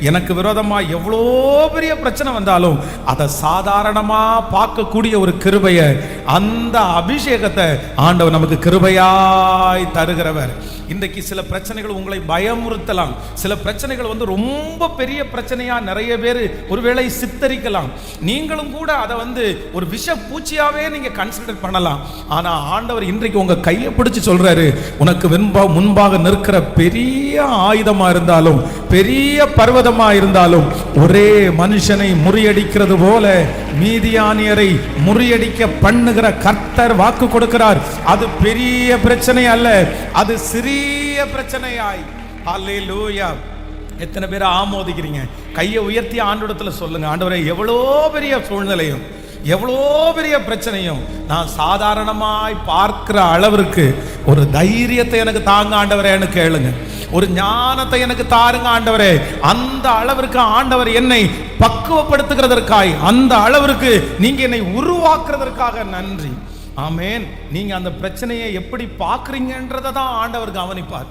எனக்கு விரோதமாக எவ்வளோ பெரிய பிரச்சனை வந்தாலும் அதை சாதாரணமாக பார்க்கக்கூடிய ஒரு கிருபையை அந்த அபிஷேகத்தை ஆண்டவர் நமக்கு கிருபையாய் தருகிறவர். இன்றைக்கு சில பிரச்சனைகள் உங்களை பயமுறுத்தலாம். சில பிரச்சனைகள் வந்து ரொம்ப பெரிய பிரச்சனையா நிறைய பேர் ஒருவேளை சித்தரிக்கலாம். நீங்களும் கூட அதை வந்து ஒரு விஷ பூச்சியாவே நீங்க கன்சிடர் பண்ணலாம். ஆனா ஆண்டவர் இன்றைக்கு உங்க கையை பிடிச்சு சொல்றாரு உனக்கு வெண்பா முன்பாக நிற்கிற பெரிய ஆயுதமா இருந்தாலும் பெரிய பர்வதமா இருந்தாலும் ஒரே மனுஷனை முறியடிக்கிறது போல மீதியானியரை முறியடிக்க பண்ணுகிற கர்த்தர் வாக்கு கொடுக்கிறார். அது பெரிய பிரச்சனை அல்ல. அது சிறிய பிரச்சனையாய். அல்லேலூயா எத்தனை பேர் ஆமோதிக்கிறீங்க? கையை உயர்த்தி ஆண்டோடத்தில் சொல்லுங்க. ஆண்டவரே எவ்வளோ பெரிய சூழ்நிலையும் எவ்வளோ பெரிய பிரச்சனையும் நான் சாதாரணமாய் பார்க்கிற அளவிற்கு ஒரு தைரியத்தை எனக்கு தாங்க ஆண்டவரேன்னு கேளுங்க. ஒரு ஞானத்தை எனக்கு தாருங்க ஆண்டவரே. அந்த அளவிற்கு ஆண்டவர் என்னை பக்குவப்படுத்துகிறதற்காய் அந்த அளவிற்கு நீங்க என்னை உருவாக்குறதற்காக நன்றி. ஆமேன். நீங்க அந்த பிரச்சனையை எப்படி பார்க்குறீங்கன்றதை தான் ஆண்டவர் கவனிப்பார்.